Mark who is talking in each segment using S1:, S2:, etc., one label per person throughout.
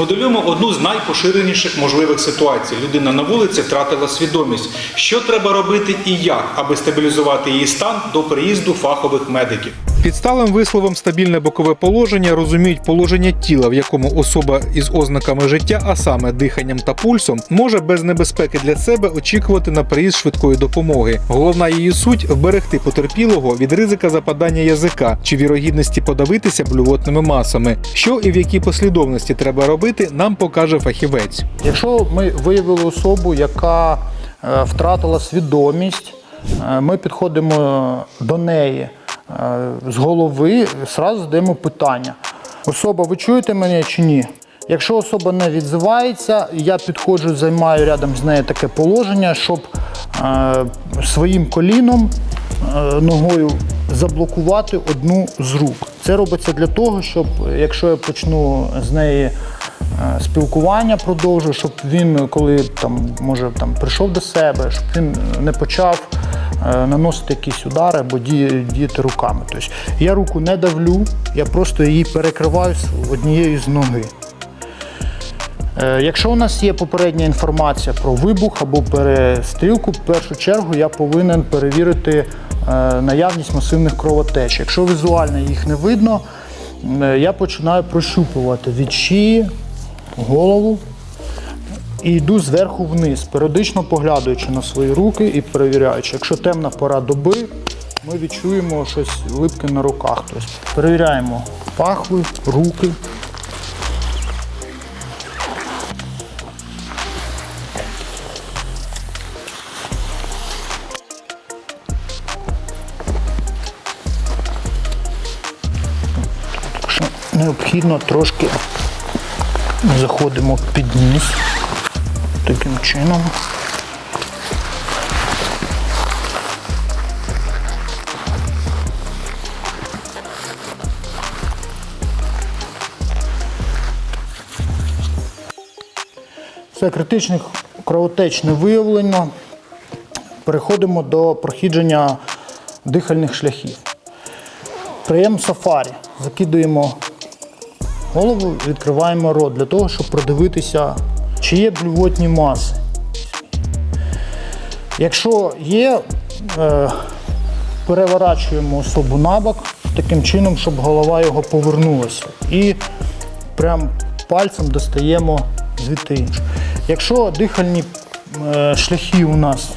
S1: Змоделюємо одну з найпоширеніших можливих ситуацій. Людина на вулиці втратила свідомість. Що треба робити і як, аби стабілізувати її стан до приїзду фахових медиків. Під сталим висловом стабільне бокове положення розуміють положення тіла, в якому особа із ознаками життя, а саме диханням та пульсом, може без небезпеки для себе очікувати на приїзд швидкої допомоги. Головна її суть вберегти потерпілого від ризика западання язика чи вірогідності подавитися блювотними масами. Що і в якій послідовності треба робити, нам покаже фахівець.
S2: Якщо ми виявили особу, яка е, втратила свідомість, е, ми підходимо до неї з голови, зразу задаємо питання: особа, ви чуєте мене чи ні? Якщо особа не відзивається, я підходжу, займаю рядом з нею таке положення, щоб е, своїм коліном е, ногою заблокувати одну з рук. Це робиться для того, щоб якщо я почну з неї е, спілкування продовжую, щоб він, коли там може там прийшов до себе, щоб він не почав е, наносити якісь удари або діяти, руками. Тобто я руку не давлю, я просто її перекриваю однією з ноги. Е, Якщо у нас є попередня інформація про вибух або перестрілку, в першу чергу я повинен перевірити е, наявність масивних кровотеч. Якщо візуально їх не видно, е, я починаю прощупувати шиї, голову і йду зверху вниз, періодично поглядаючи на свої руки і перевіряючи. Якщо темна пора доби, ми відчуємо щось липке на руках. Тобто перевіряємо пахви, руки. Необхідно трошки заходимо під ніс таким чином. Все, критичних кровотеч не виявлено. Переходимо до проходження дихальних шляхів. Прийом сафарі. Закидуємо голову, відкриваємо рот для того, щоб продивитися, чи є блювотні маси. Якщо є, е, переворачуємо особу на бок таким чином, щоб голова його повернулася. І прям пальцем достаємо звідти інше. Якщо дихальні е, шляхи у нас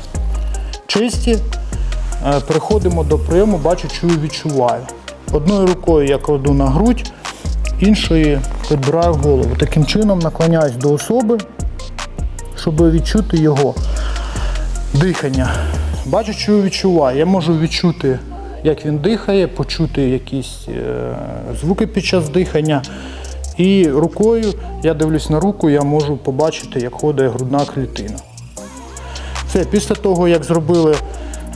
S2: чисті, е, переходимо до прийому, бачу, чую, відчуваю. Одною рукою я кладу на грудь, іншою підбираю голову. Таким чином наклоняюсь до особи, щоб відчути його дихання. Бачу, чую, відчуваю. Я можу відчути, як він дихає, почути якісь е, звуки під час дихання. І рукою, я дивлюсь на руку, я можу побачити, як ходить грудна клітина. Все, після того, як зробили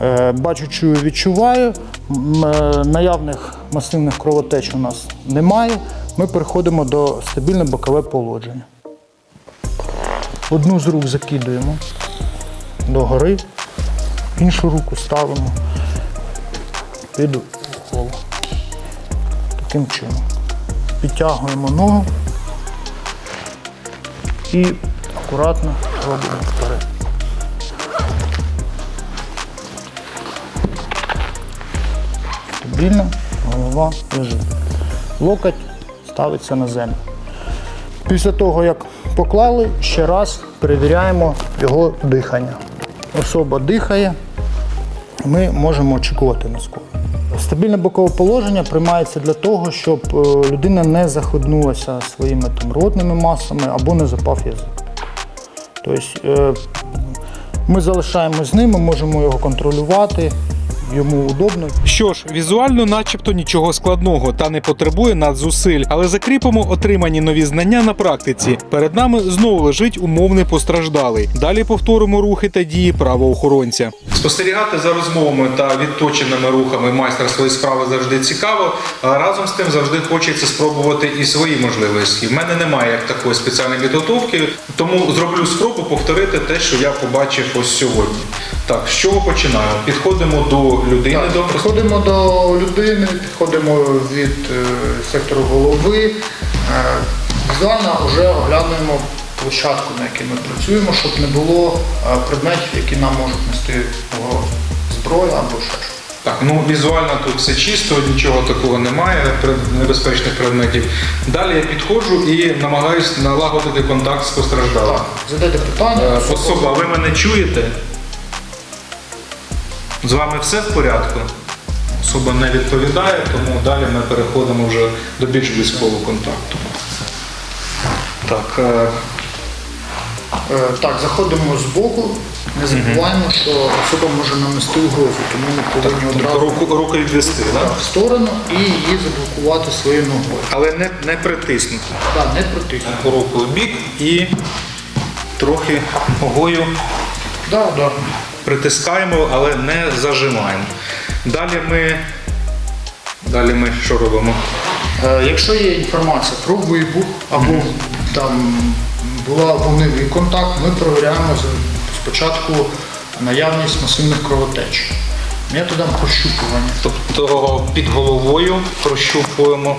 S2: е, бачу, чую, відчуваю, е, наявних масивних кровотеч у нас немає. Ми переходимо до стабільне бокове положення. Одну з рук закидуємо догори, іншу руку ставимо під голову. Таким чином. Підтягуємо ногу і акуратно робимо вперед. Стабільно, голова лежить. Локоть ставиться на землю. Після того, як поклали, ще раз перевіряємо його дихання. Особа дихає, ми можемо очікувати на скору. Стабільне бокове положення приймається для того, щоб е, людина не заходнулася своїми там, ротними масами або не запав язик. Тобто е, ми залишаємось з ним, ми можемо його контролювати, йому удобно.
S1: Що ж, візуально, начебто нічого складного та не потребує надзусиль, але закріпимо отримані нові знання на практиці. Перед нами знову лежить умовний постраждалий. Далі повторимо рухи та дії правоохоронця. Спостерігати за розмовами та відточеними рухами майстра своєї справи завжди цікаво. А разом з тим завжди хочеться спробувати і свої можливості. В мене немає такої спеціальної підготовки, тому зроблю спробу повторити те, що я побачив ось сьогодні. Так, з чого починаємо? Підходимо до людини. до
S2: Підходимо до людини, підходимо від е, сектору голови, е, Візуально вже оглянуємо площадку, на якій ми працюємо, щоб не було е, предметів, які нам можуть нести. Зброя або щось.
S1: Так, ну візуально тут все чисто, нічого такого немає, небезпечних предметів. Далі я підходжу і намагаюся налагодити контакт з постраждалим.
S2: Так, задайте
S1: Е,
S2: питання.
S1: Особа, ви мене чуєте? З вами все в порядку? Особа не відповідає, тому далі ми переходимо вже до більш близького контакту. Так, е,
S2: Е, Так, заходимо з боку. Не забуваємо, що особа може нанести угрозу, тому ми повинні одразу
S1: руку, руку відвести, так?
S2: в сторону і її заблокувати своєю ногою.
S1: але не, не притиснути.
S2: Так, не протиснути.
S1: Руку в бік і трохи ногою
S2: Да, да.
S1: Притискаємо, але не зажимаємо. Далі ми, далі ми що робимо?
S2: Е, Якщо є інформація про вибух або там була вогневий контакт, ми перевіряємо спочатку наявність масивних кровотеч. Методом прощупування.
S1: Тобто під головою прощупуємо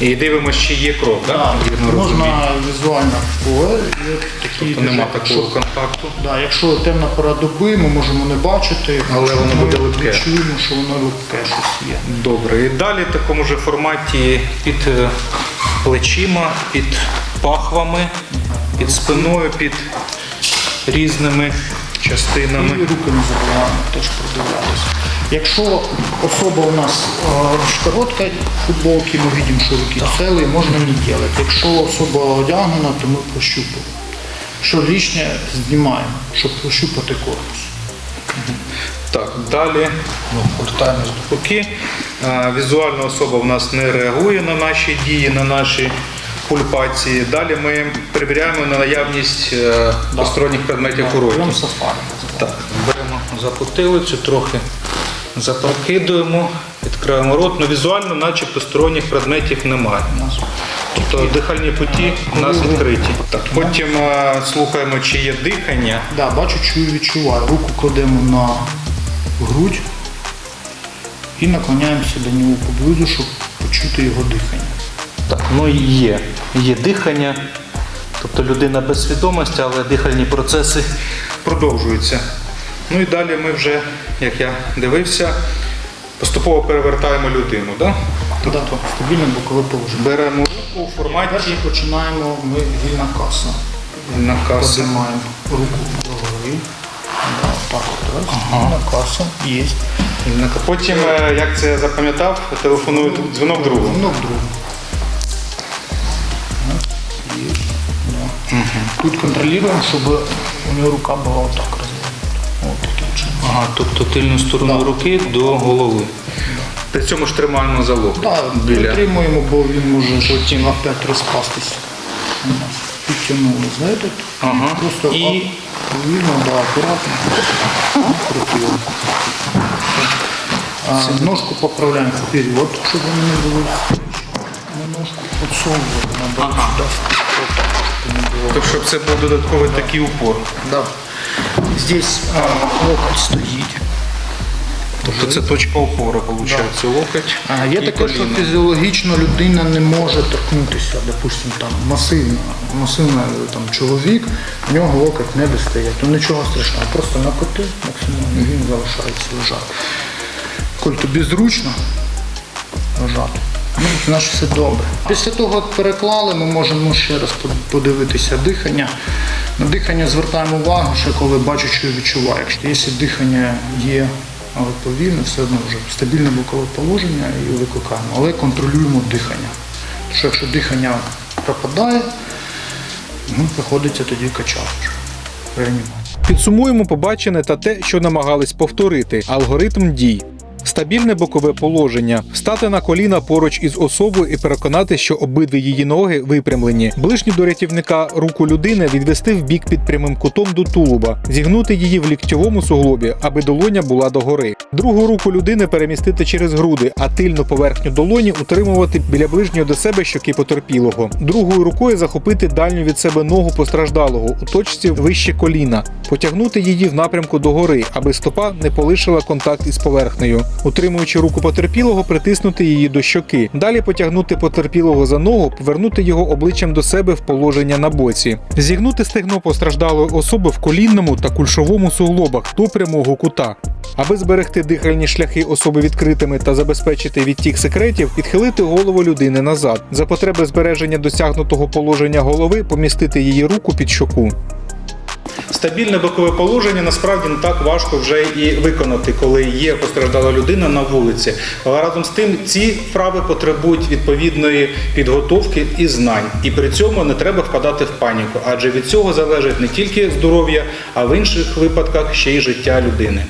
S1: і дивимося, чи є кров, так?
S2: Да,
S1: Вірно розумію.
S2: можна візуально поле і
S1: Тобто нема
S2: якщо-
S1: такого контакту.
S2: Да, якщо темна пора доби, ми можемо не бачити,
S1: Але воно буде липке.
S2: відчуємо, що воно липке щось є.
S1: Добре. І далі в такому ж форматі під е, плечима, під пахвами, під спиною, під різними
S2: І
S1: частинами.
S2: руки не забуваємо теж продивлятися. Якщо особа у нас в короткій футболці, ми бачимо, що руки цілі, можна не робити. Якщо особа одягнена, то ми прощупуємо. Якщо лишнє, знімаємо, щоб прощупати корпус.
S1: Так, далі ну, повертаємось до руки. Е, Візуальна особа в нас не реагує на наші дії, на наші пульпації. Далі ми перевіряємо на наявність е, посторонніх предметів у. Так, беремо за потилицю, трохи запрокидуємо, відкриваємо рот. Ну, візуально, наче посторонніх предметів немає. Тобто дихальні путі у нас відкриті. Так, потім е, слухаємо, чи є дихання.
S2: Да, бачу, чую, відчуваю. Руку кладемо на грудь і наклоняємося до нього поблизу, щоб почути його дихання.
S1: Так, ну і є. Є дихання. Тобто людина без свідомості, але дихальні процеси продовжуються. Ну і далі ми вже, як я дивився, поступово перевертаємо людину. Да?
S2: Тобто стабільне бокове положення.
S1: Беремо руку у форматі
S2: Перше починаємо ми вільна каса.
S1: на касу.
S2: Поднимаємо руку догори. Да, так от раз. Вільна каса. Є.
S1: Потім, е, як це я запам'ятав, телефоную дзвінок другу.
S2: В другу. Тут контролюємо, щоб у нього рука була отак
S1: Ага, тобто тильну сторону руки до голови. При цьому ж тримаємо за локоть.
S2: Так,
S1: біля.
S2: підтримуємо, бо він може потім опять розпастися. У нас Підтягнули, знаєте?
S1: Ага.
S2: Просто
S1: І-
S2: І... вільно, да, акуратно. Крутили. А, ножку поправляємо вперед, щоб вони не були. Ми ножку підсовуємо, щоб не було.
S1: Тобто, щоб це був додатковий такий упор.
S2: Да. Здесь а, локоть стоїть.
S1: Тобто це точка опору, виходить, локоть.
S2: А, є таке, що фізіологічно людина не може торкнутися, допустимо, там масивно, масивний там, чоловік, в нього локоть не достає. То нічого страшного, просто накоти максимально і він залишається лежати. Коль тобі зручно лежати, ну, значить все добре. Після того, як переклали, ми можемо ще раз подивитися дихання. На дихання звертаємо увагу, ще коли бачу, що відчуваю. Якщо дихання є, повільне, все одно вже стабільне бокове положення і викликаємо. Але контролюємо дихання. Тому що якщо дихання пропадає, ну, приходиться тоді качати вже, реанімацію.
S1: Підсумуємо побачене та те, що намагались повторити алгоритм дій. Стабільне бокове положення, стати на коліна поруч із особою і переконати, що обидві її ноги випрямлені. Ближню до рятівника руку людини відвести в бік під прямим кутом до тулуба, зігнути її в ліктьовому суглобі, аби долоня була догори. Другу руку людини перемістити через груди, а тильну поверхню долоні утримувати біля ближнього до себе щоки потерпілого. Другою рукою захопити дальню від себе ногу постраждалого у точці вище коліна, потягнути її в напрямку догори, аби стопа не полишила контакт із поверхнею. Утримуючи руку потерпілого, притиснути її до щоки. Далі потягнути потерпілого за ногу, повернути його обличчям до себе в положення на боці. Зігнути стегно постраждалої особи в колінному та кульшовому суглобах до прямого кута. Аби зберегти дихальні шляхи особи відкритими та забезпечити відтік секретів, підхилити голову людини назад. За потреби збереження досягнутого положення голови помістити її руку під щоку. Стабільне бокове положення насправді не так важко вже і виконати, коли є постраждала людина на вулиці. Але разом з тим ці вправи потребують відповідної підготовки і знань. І при цьому не треба впадати в паніку, адже від цього залежить не тільки здоров'я, а в інших випадках ще й життя людини.